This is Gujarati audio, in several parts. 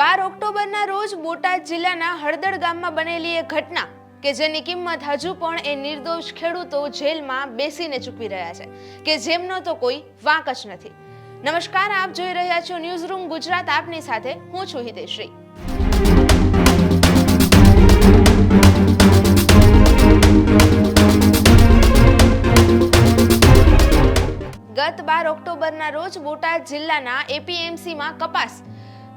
બાર ઓક્ટોબરના રોજ બોટાદ જિલ્લાના હળદળ ગામમાં બનેલી એ ઘટના કે જેની કિંમત હજુ પણ એ નિર્દોષ ખેડૂતો જેલમાં બેસીને ચૂકવી રહ્યા છે, કે જેમનો તો કોઈ વાંક જ નથી. નમસ્કાર, આપ જોઈ રહ્યા છો ન્યૂઝ રૂમ ગુજરાત, આપની સાથે હું છું હિતેશ્રી ગત બાર ઓક્ટોબરના રોજ બોટાદ જિલ્લાના એપીએમસીમાં કપાસ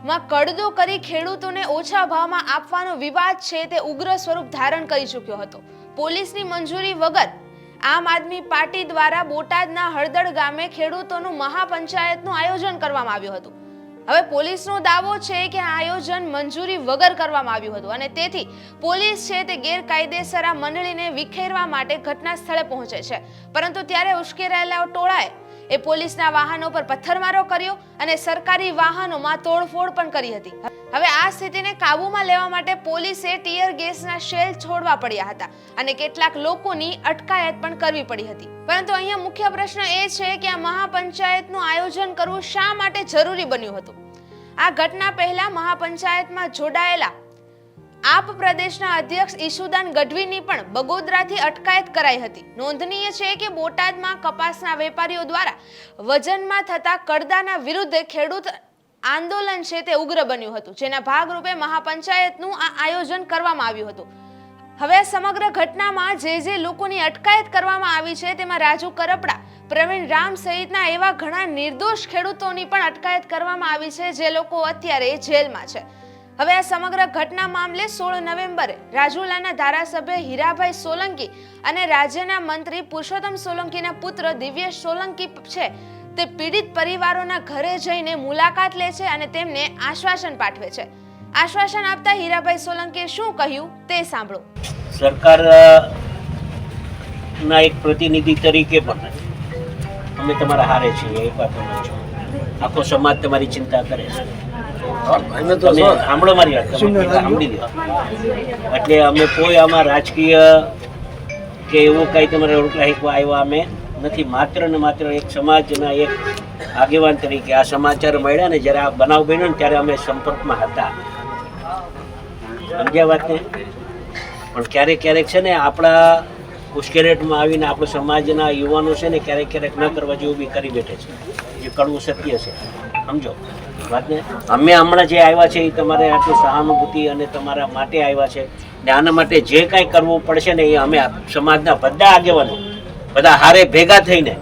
માં કડદો કરી ખેડૂતોને ઓછા ભાવમાં આપવાનો વિવાદ છે તે ઉગ્ર સ્વરૂપ ધારણ કરી ચૂક્યો હતો. પોલીસની મંજૂરી વગર આમ આદમી પાર્ટી દ્વારા બોટાદના હળદળ ગામે ખેડૂતોનું મહાપંચાયતનું આયોજન કરવામાં આવ્યું હતું. હવે પોલીસનો દાવો છે કે આ આયોજન મંજૂરી વગર કરવામાં આવ્યું હતું અને તેથી પોલીસ છે તે ગેરકાયદેસર આ મંડળીને વિખેરવા માટે ઘટના સ્થળે પહોંચે છે. પરંતુ ત્યારે ઉશ્કેરાયેલા ટોળાએ એ પોલીસના વાહનો પર પથ્થરમારો કર્યો અને સરકારી વાહનોમાં તોડફોડ પણ કરી હતી. હવે આ સ્થિતિને કાબૂમાં લેવા માટે પોલીસે ટીયર ગેસના શેલ છોડવા પડ્યા હતા અને કેટલાક લોકોની અટકાયત પણ કરવી પડી હતી. પરંતુ અહીંયા મુખ્ય પ્રશ્ન એ છે કે આ મહાપંચાયતનું આયોજન કરવું શા માટે જરૂરી બન્યું હતું? આ ઘટના પહેલા મહાપંચાયતમાં જોડાયેલા આપ પ્રદેશના અધ્યક્ષ ઈશુદાન ગઢવીની પણ બગોદરાથી અટકાયત કરાઈ હતી. નોંધનીય છે કે બોટાદમાં કપાસના વેપારીઓ દ્વારા વજનમાં થતા કડદાના વિરુદ્ધ ખેડૂત આંદોલન છે તે ઉગ્ર બન્યું હતું, જેના ભાગરૂપે મહાપંચાયતનું આ આયોજન કરવામાં આવ્યું હતું. હવે સમગ્ર ઘટનામાં જે જે લોકોની અટકાયત કરવામાં આવી છે તેમાં રાજુ કરપડા, પ્રવીણ રામ સહિતના એવા ઘણા નિર્દોષ ખેડૂતોની પણ અટકાયત કરવામાં આવી છે જે લોકો અત્યારે જેલમાં છે. હવે આ સમગ્ર ઘટના મામલે સોળ નવેમ્બરે રાજુલાના ધારાસભ્ય હીરાભાઈ સોલંકી અને રાજ્યના મંત્રી પુરુષોત્તમ સોલંકીના પુત્ર દિવ્યેશ સોલંકી છે તે પીડિત પરિવારોના ઘરે જઈને મુલાકાત લે છે અને તેમને આશ્વાસન પાઠવે છે. આશ્વાસન આપતા હીરાભાઈ સોલંકીએ શું કહ્યું તે સાંભળો. સરકાર ના એક પ્રતિનિધિ તરીકે પણ અમે તમારા હારે છીએ એક વાત આખો સમાજ તમારી ચિંતા કરે છે. તમે સાંભળો મારી વાત સાંભળી દો એટલે અમે કોઈ આમાં રાજકીય કે એવું કાંઈ તમારે રોટલા આવ્યા અમે નથી. માત્ર ને માત્ર એક સમાજના એક આગેવાન તરીકે આ સમાચાર મળ્યા ને જ્યારે આ બનાવ બન્યો ને ત્યારે અમે સંપર્કમાં હતા. સમજ્યા વાતને? પણ ક્યારેક ક્યારેક છે ને આપણા ઉશ્કેરેટમાં આવીને આપણો સમાજના યુવાનો છે ને ક્યારેક ક્યારેક ન કરવા જેવું બી કરી બેઠે છે. જે કડવું સત્ય છે. સમજો? વાતને. અમે હમણાં જે આવ્યા છે એ તમારે આટલી સહાનુભૂતિ અને તમારા માટે આવ્યા છે ને આના માટે જે કાંઈ કરવું પડશે ને એ અમે સમાજના બધા આગેવાનો, બધા હારે ભેગા થઈને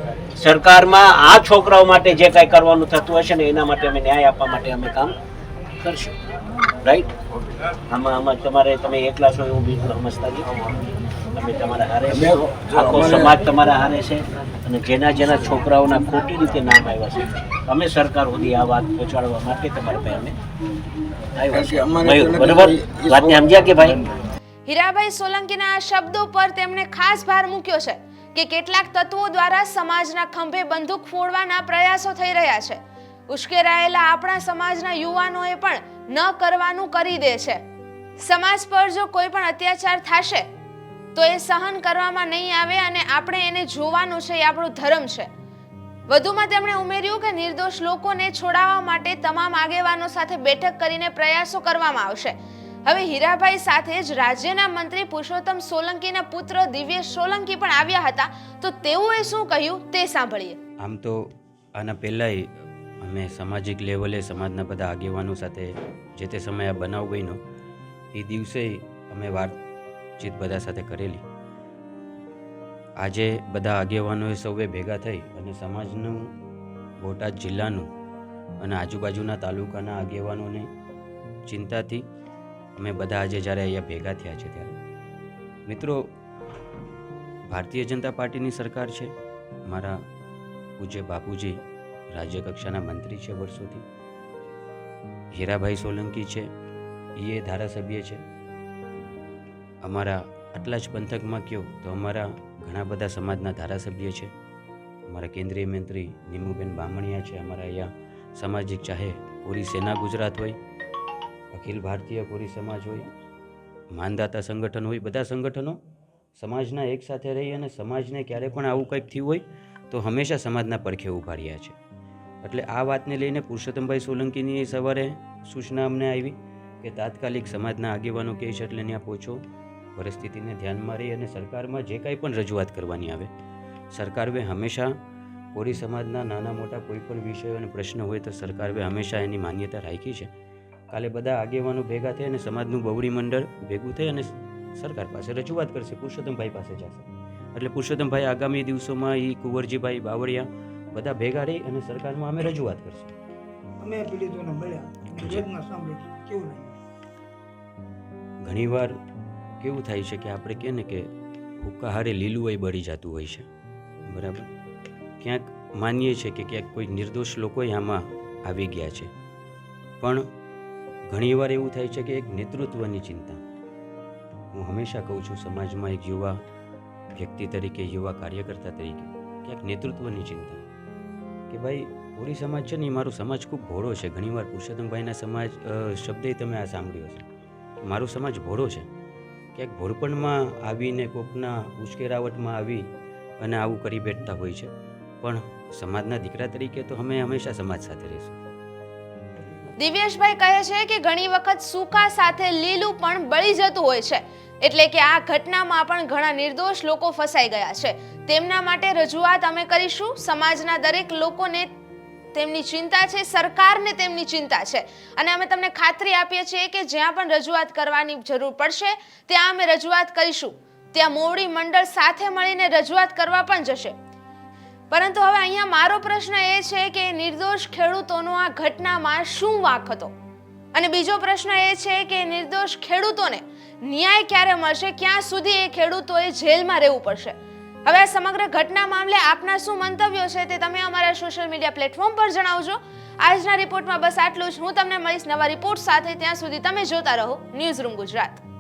સરકારમાં આ છોકરાઓ માટે જે કાંઈ કરવાનું થતું હશે ને એના માટે અમે ન્યાય આપવા માટે અમે કામ કરશું. રાઈટ આમાં આમાં તમારે તમે એકલા છો એવું બિલકુલ સમજતા નહીં. તમે તમારા હારે છો આખો સમાજ તમારા હારે છે અને જેના જેના છોકરાઓના ખોટી રીતે નામ આવ્યા છે. અમે સરકાર સુધી આ વાત પહોંચાડવા માટે તમારા પાસે અમે આવ્યા કારણ કે છે અમારે મયુર, તો બરોબર? વાતને સમજ્યા કે ભાઈ? હીરાભાઈ સોલંકીના આ શબ્દો પર તેમણે ખાસ ભાર મૂક્યો છે કે કેટલાક તત્વો દ્વારા સમાજના ખંભે બંદૂક ફોડવાના પ્રયાસો થઈ રહ્યા છે. ઉશ્કેરાયેલા આપણા સમાજના યુવાનોએ પણ ન કરવાનું કરી દે છે. સમાજ પર જો કોઈ પણ અત્યાચાર થશે તો એ સહન કરવામાં નહીં આવે અને આપણે એને જોવાનું છે એ આપણું ધર્મ છે. વધુમાં તેમણે ઉમેર્યું કે નિર્દોષ લોકોને છોડાવવા માટે તમામ આગેવાનો સાથે બેઠક કરીને પ્રયાસો કરવામાં આવશે. હવે હીરાભાઈ સાથે જ રાજ્યના મંત્રી પુરુષોત્તમ સોલંકીના પુત્ર દિવ્યેશ સોલંકી પણ આવ્યા હતા. તો તેઓએ શું કહ્યું તે સાંભળીએ. આમ તો આના પહેલાંય અમે સામાજિક લેવલે સમાજના બધા આગેવાનો સાથે જે તે સમયે બનાવ બન્યો, એ દિવસે અમે વાતચીત બધા સાથે કરેલી. આજે બધા આગેવાનોએ સૌએ ભેગા થઈ અને સમાજનું, બોટાદ જિલ્લાનું અને આજુબાજુના તાલુકાના આગેવાનોને ચિંતાથી અમે બધા આજે જ્યારે અહીંયા ભેગા થયા છે ત્યારે. મિત્રો, ભારતીય જનતા પાર્ટીની સરકાર છે, મારા પૂજ્ય બાપુજી રાજ્ય કક્ષાના મંત્રી છે વર્ષોથી. હીરાભાઈ સોલંકી છે એ ધારાસભ્ય છે અમારા આટલા જ પંથકમાં કહો તો અમારા ઘણા બધા સમાજના ધારાસભ્ય છે. અમારા કેન્દ્રીય મંત્રી નીમુબેન બામણિયા છે, અમારા અહીંયા સામાજિક ચાહે પૂરી સેના ગુજરાત હોય, અખિલ ભારતીય પૂરી સમાજ હોય, માનદાતા સંગઠન હોય, બધા સંગઠનો સમાજના એક સાથે રહી અને સમાજને ક્યારે પણ આવું કંઈક થયું હોય તો હંમેશા સમાજના પડખે ઊભા રહ્યા છે. એટલે આ વાતને લઈને પુરુષોત્તમભાઈ સોલંકીની સવારે સૂચના અમને આવી કે તાત્કાલિક સમાજના આગેવાનો કહે છે એટલે ત્યાં પહોંચો. પરિસ્થિતિને ધ્યાનમાં રહી અને સરકારમાં જે કાંઈ પણ રજૂઆત કરવાની આવે સરકારે હંમેશા કોરી સમાજના નાના મોટા કોઈ પણ વિષયો અને પ્રશ્ન હોય તો સરકારે હંમેશા એની માન્યતા રાખી છે. કાલે બધા આગેવાનો ભેગા થઈ અને સમાજનું બવડી મંડળ ભેગું થઈ અને સરકાર પાસે રજૂઆત કરશે પુરુષોત્તમભાઈ પાસે જશે. એટલે પુરુષોત્તમભાઈ આગામી દિવસોમાં એ કુંવરજીભાઈ બાવળિયા બધા ભેગા રહી અને સરકારમાં અમે રજૂઆત કરશું. અમે પીડિતોને મળ્યા કેવું ઘણીવાર કેવું થાય છે કે આપણે કહે ને કે હુક્કાહારે લીલું હોય બળી જતું હોય છે. બરાબર? ક્યાંક માનીએ છીએ કે ક્યાંક કોઈ નિર્દોષ લોકો આમાં આવી ગયા છે. પણ ઘણીવાર એવું થાય છે કે એક નેતૃત્વની ચિંતા. હું હંમેશા કહું છું, સમાજમાં એક યુવા વ્યક્તિ તરીકે, યુવા કાર્યકર્તા તરીકે ક્યાંક નેતૃત્વની ચિંતા. કે ભાઈ કોરી સમાજ છે ને, એ મારો સમાજ ખૂબ ભોળો છે. ઘણીવાર પુરુષોત્તમભાઈના સમાજ શબ્દે તમે આ સાંભળ્યો છે મારો સમાજ ભોળો છે. ક્યાંક ભોળપણમાં આવીને કોકના ઉશ્કેરાવટમાં આવી અને આવું કરી બેઠતા હોય છે. પણ સમાજના દીકરા તરીકે તો અમે હંમેશા સમાજ સાથે રહીશું. દિવ્યેશભાઈ કહે છે કે ઘણી વખત સૂકા સાથે લીલું પણ બળી જતું હોય છે. એટલે કે આ ઘટનામાં પણ ઘણા નિર્દોષ લોકો ફસાઈ ગયા છે. તેમના માટે રજૂઆત અમે કરીશું. સમાજના દરેક લોકોને તેમની ચિંતા છે, સરકારને તેમની ચિંતા છે. અને અમે તમને ખાતરી આપીએ છીએ કે જ્યાં પણ રજૂઆત કરવાની જરૂર પડશે, ત્યાં અમે રજૂઆત કરીશું. ત્યાં મોવડી મંડળ સાથે મળીને રજૂઆત કરવા પણ જશે. પરંતુ હવે અહીંયા મારો પ્રશ્ન એ છે કે નિર્દોષ ખેડૂતોનો આ ઘટનામાં શું વાંક હતો? અને બીજો પ્રશ્ન એ છે કે નિર્દોષ ખેડૂતોને ન્યાય ક્યારે મળશે? ક્યાં સુધી એ ખેડૂતોએ જેલમાં રહેવું પડશે? હવે આ સમગ્ર ઘટના મામલે આપના શું મંતવ્યો છે તે તમે અમારા સોશિયલ મીડિયા પ્લેટફોર્મ પર જણાવજો. આજના રિપોર્ટમાં બસ આટલું જ. હું તમને મળીશ નવા રિપોર્ટ સાથે. ત્યાં સુધી તમે જોતા રહો. News room Gujarat.